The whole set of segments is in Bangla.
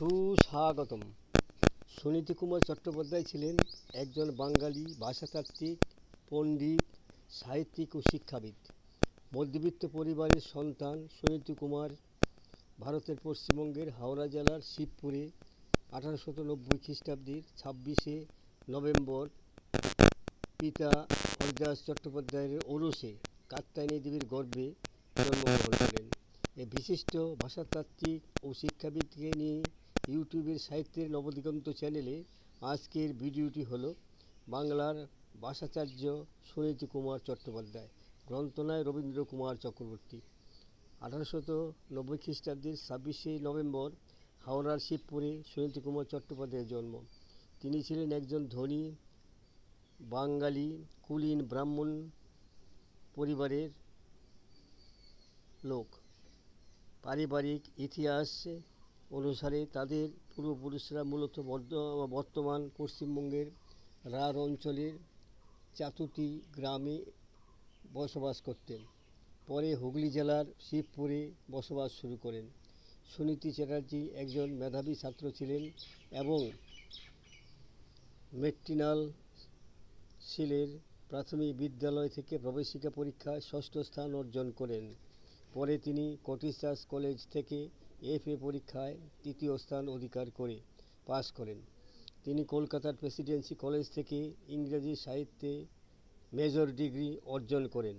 সুস্বাগতম সুনীতি কুমার চট্টোপাধ্যায় ছিলেন একজন বাঙালি ভাষাতাত্ত্বিক, পণ্ডিত, সাহিত্যিক ও শিক্ষাবিদ। মধ্যবিত্ত পরিবারের সন্তান সুনীতি কুমার ভারতের পশ্চিমবঙ্গের হাওড়া জেলার শিবপুরে আঠারোশত নব্বই খ্রিস্টাব্দের ছাব্বিশে নভেম্বর পিতা হরিদাস চট্টোপাধ্যায়ের ওরসে কাত্যায়নী দেবীর গর্ভে জন্মগ্রহণ করেন। এ বিশিষ্ট ভাষাতাত্ত্বিক ও শিক্ষাবিদকে নিয়ে ইউটিউবের সাহিত্যের নবদিগন্ত চ্যানেলে আজকের ভিডিওটি হল বাংলার ভাষাচার্য সুনীতি কুমার চট্টোপাধ্যায় গ্রন্থনায় রবীন্দ্র কুমার চক্রবর্তী। আঠারোশত নব্বই খ্রিস্টাব্দের ছাব্বিশে নভেম্বর হাওড়ার শিবপুরে সুনীতি কুমার চট্টোপাধ্যায়ের জন্ম। তিনি ছিলেন একজন ধনী বাঙালি, কুলীন ব্রাহ্মণ পরিবারের লোক। পারিবারিক ইতিহাস অনুসারে তাদের পূর্বপুরুষরা মূলত বর্তমান পশ্চিমবঙ্গের রাঢ় অঞ্চলের চাতুটি গ্রামে বসবাস করতেন। পরে হুগলি জেলার শিবপুরে বসবাস শুরু করেন। সুনীতি চ্যাটার্জি একজন মেধাবী ছাত্র ছিলেন এবং মেট্রিনাল সিলের প্রাথমিক বিদ্যালয় থেকে প্রবেশিকা পরীক্ষায় ষষ্ঠ স্থান অর্জন করেন। পরে তিনি কটিচার্চ কলেজ থেকে এফএ পরীক্ষায় তৃতীয় স্থান অধিকার করে পাশ করেন। তিনি কলকাতার প্রেসিডেন্সি কলেজ থেকে ইংরেজি সাহিত্যে মেজর ডিগ্রি অর্জন করেন।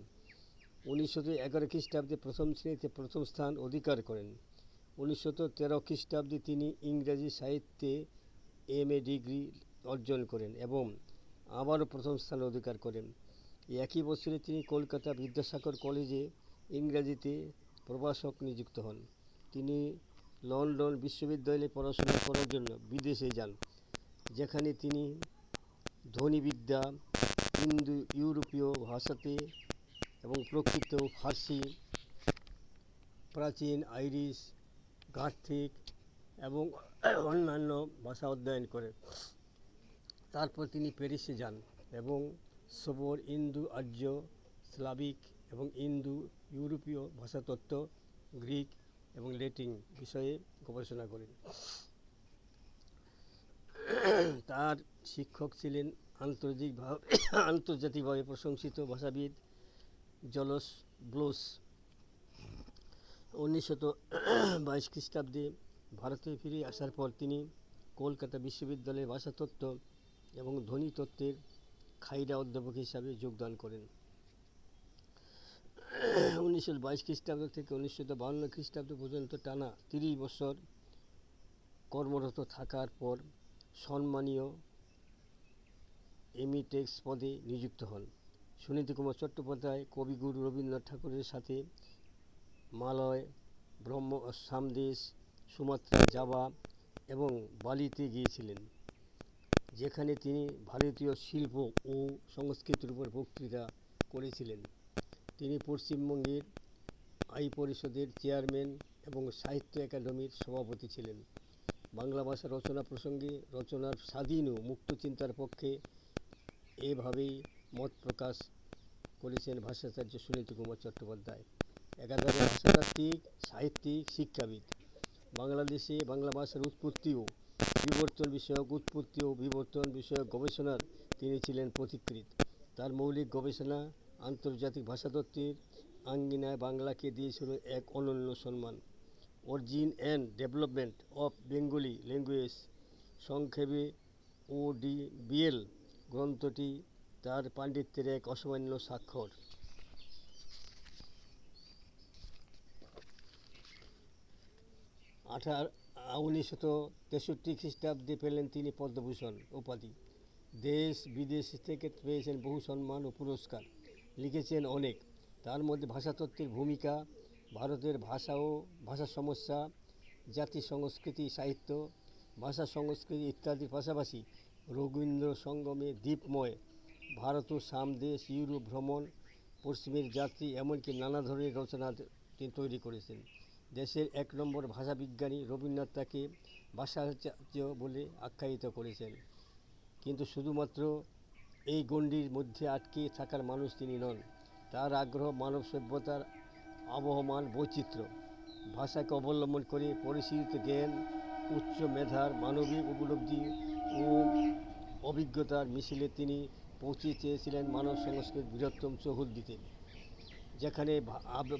উনিশশো এগারো খ্রিস্টাব্দে প্রথম শ্রেণীতে প্রথম স্থান অধিকার করেন। উনিশশো তেরো খ্রিস্টাব্দে তিনি ইংরেজি সাহিত্যে এম এ ডিগ্রি অর্জন করেন এবং আবারও প্রথম স্থান অধিকার করেন। একই বছরে তিনি কলকাতা বিদ্যাসাগর কলেজে ইংরেজিতে প্রভাষক নিযুক্ত হন। তিনি লন্ডন বিশ্ববিদ্যালয়ে পড়াশোনা করার জন্য বিদেশে যান, যেখানে তিনি ধ্বনিবিদ্যা, ইন্দো, ইউরোপীয় ভাষাতে এবং প্রকৃত ফার্সি, প্রাচীন আইরিশ, গার্থিক এবং অন্যান্য ভাষা অধ্যয়ন করেন তারপর তিনি প্যারিসে যান এবং সবর ইন্দো আর্য, স্লাভিক এবং ইন্দো ইউরোপীয় ভাষাতত্ত্ব, গ্রিক এবং ল্যাটিন বিষয়ে গবেষণা করেন। তার শিক্ষক ছিলেন আন্তর্জাতিকভাবে আন্তর্জাতিকভাবে প্রশংসিত ভাষাবিদ জলস ব্লোস। উনিশশত বাইশ খ্রিস্টাব্দে ভারতে ফিরে আসার পর তিনি কলকাতা বিশ্ববিদ্যালয়ে ভাষাতত্ত্ব এবং ধ্বনিতত্ত্বের খাইরা অধ্যাপক হিসাবে যোগদান করেন। উনিশশো বাইশ খ্রিস্টাব্দ থেকে উনিশশো বাহান্ন খ্রিস্টাব্দ পর্যন্ত টানা তিরিশ বছর কর্মরত থাকার পর সম্মানীয় এমিটেক্স পদে নিযুক্ত হন। সুনীতি কুমার চট্টোপাধ্যায়, কবিগুরু রবীন্দ্রনাথ ঠাকুরের সাথে মালয়, ব্রহ্ম সামদেশ, সুমাত্রা জাভা এবং বালিতে গিয়েছিলেন, যেখানে তিনি ভারতীয় শিল্প ও সংস্কৃতির উপর বক্তৃতা করেছিলেন। তিনি পশ্চিমবঙ্গের আই পরিষদের চেয়ারম্যান এবং সাহিত্য একাডেমির সভাপতি ছিলেন। বাংলা ভাষা রচনা প্রসঙ্গে রচনার স্বাধীন ও মুক্ত চিন্তার পক্ষে এভাবেই মত প্রকাশ করেছেন ভাষাচার্য সুনীতি কুমার চট্টোপাধ্যায়। একাধারে ভাষাতাত্ত্বিক, সাহিত্যিক, শিক্ষাবিদ। বাংলাদেশে বাংলা ভাষার উৎপত্তি ও বিবর্তন বিষয়ক উৎপত্তি ও বিবর্তন বিষয়ক গবেষণার তিনি ছিলেন পথিকৃৎ। তার মৌলিক গবেষণা আন্তর্জাতিক ভাষাতত্ত্বের আঙ্গিনায় বাংলাকে দিয়েছিল এক অনন্য সম্মান। Origin and development of Bengali language সংক্ষেপে ও ডি বিএল গ্রন্থটি তার পাণ্ডিত্যের এক অসামান্য স্বাক্ষর। আঠার উনিশশত তেষট্টি খ্রিস্টাব্দে পেলেন তিনি পদ্মভূষণ, উপাধি। দেশ বিদেশ থেকে পেয়েছেন বহু সম্মান ও পুরস্কার। লিখেছেন অনেক। তার মধ্যে ভাষাতত্ত্বের ভূমিকা, ভারতের ভাষা ও ভাষা সমস্যা, জাতি সংস্কৃতি, সাহিত্য, ভাষা সংস্কৃতি ইত্যাদির পাশাপাশি রবীন্দ্র সঙ্গমে দ্বীপময় ভারত ও সামদেশ ইউরোপ ভ্রমণ, পশ্চিমের যাত্রী, এমনকি নানা ধরনের রচনা তিনি তৈরি করেছেন। দেশের এক নম্বর ভাষাবিজ্ঞানী রবীন্দ্রনাথ তাকে ভাষাচার্য বলে আখ্যায়িত করেছেন। কিন্তু শুধুমাত্র এই গণ্ডির মধ্যে আটকে থাকার মানুষ তিনি নন। তার আগ্রহ, মানব সভ্যতার আবহমান বৈচিত্র্য। ভাষাকে অবলম্বন করে পরিশীলিত জ্ঞান, উচ্চ মেধার, মানবিক উপলব্ধি ও অভিজ্ঞতার মিছিলে তিনি পৌঁছে চেয়েছিলেন মানব সংস্কৃতির বৃহত্তম চহুল দিতে যেখানে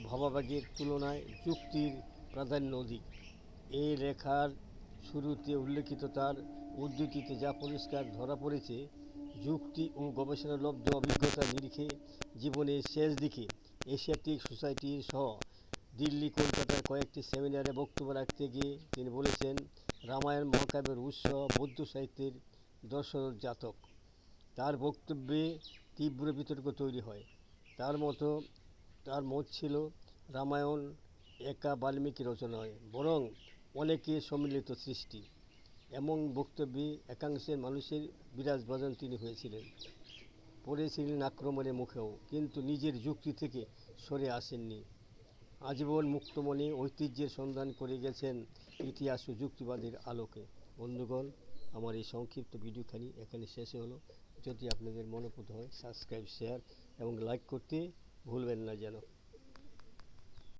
ভাবাবেগের তুলনায় যুক্তির প্রাধান্য অধিক। এই লেখার শুরুতে উল্লেখিত তার উদ্ধৃতিতে যা পরিষ্কার ধরা পড়েছে যুক্তি ও গবেষণালব্ধ অভিজ্ঞতার নিরিখে জীবনের শেষ দিকে এশিয়াটিক সোসাইটির সহ দিল্লি, কলকাতার কয়েকটি সেমিনারে বক্তব্য রাখতে গিয়ে তিনি বলেছেন, রামায়ণ মহাকাব্যের উৎস বৌদ্ধ সাহিত্যের দর্শন জাতক। তার বক্তব্যে তীব্র বিতর্ক তৈরি হয়। তার মতো, তার মত ছিল রামায়ণ একা বাল্মীকি রচনা নয় বরং অনেকের সম্মিলিত সৃষ্টি। এমন বক্তব্যে একাংশের মানুষের বিরাজভাজন তিনি হয়েছিলেন। পড়েছিলেন আক্রমণের মুখেও, কিন্তু নিজের যুক্তি থেকে সরে আসেননি। আজীবন মুক্তমনে ঐতিহ্যের সন্ধান করে গেছেন ইতিহাস ও যুক্তিবাদের আলোকে। বন্ধুগণ, আমার এই সংক্ষিপ্ত ভিডিওখানি এখানে শেষে হলো। যদি আপনাদের মনোপুত হয়, সাবস্ক্রাইব, শেয়ার এবং লাইক করতে ভুলবেন না যেন।